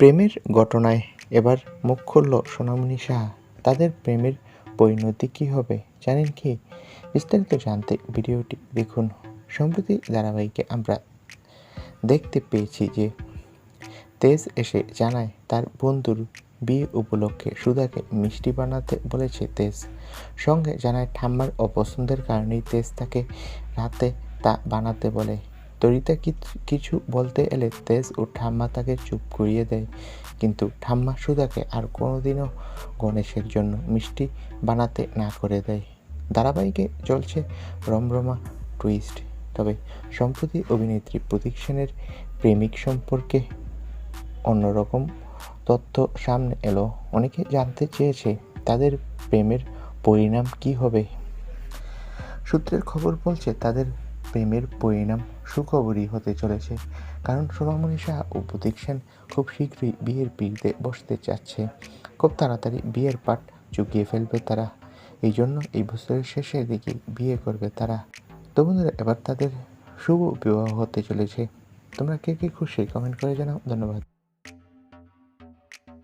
প্রেমের ঘটনায় এবার মুখ খুলল সোনামণি সাহা। তাদের প্রেমের পরিণতি কী হবে, জানেন কি? বিস্তারিত জানতে ভিডিওটি দেখুন। সম্প্রতি ধারাবাহিকে আমরা দেখতে পেয়েছি যে তেজ এসে জানায়, তার বন্ধুর বিয়ে উপলক্ষে সুধাকে মিষ্টি বানাতে বলেছে তেজ। সঙ্গে জানায়, ঠাম্মার অপছন্দের কারণেই তেজ তাকে রাতে তা বানাতে বলে। তরিতা কিছু বলতে এলে তেজ ও ঠাম্মা তাকে চুপ করিয়ে দেয়। কিন্তু ঠাম্মা সুদাকে আর কোনোদিনও গণেশের জন্য মিষ্টি বানাতে না করে দেয়। ধারাবাহিকে চলছে রমরমা টুইস্ট তবে সম্প্রতি অভিনেত্রী প্রতীক সেনের প্রেমিক সম্পর্কে অন্যরকম তথ্য সামনে এলো। অনেকে জানতে চেয়েছে তাদের প্রেমের পরিণাম কি হবে। সূত্রের খবর বলছে, তাদের প্রেমের পরিণাম সুখবরই হতে চলেছে। কারণ সোনামণি শাহ ও প্রতীক সেন খুব শীঘ্রই বিয়ের পিড়িতে বসতে চাচ্ছে। খুব তাড়াতাড়ি বিয়ের পাট চুকিয়ে ফেলবে তারা। এই জন্য এই বছরের শেষের দিকে বিয়ে করবে তারা। তো বন্ধুরা, এবার তাদের শুভ বিবাহ হতে চলেছে। তোমরা কে কে খুশি? কমেন্ট করে জানাও। ধন্যবাদ।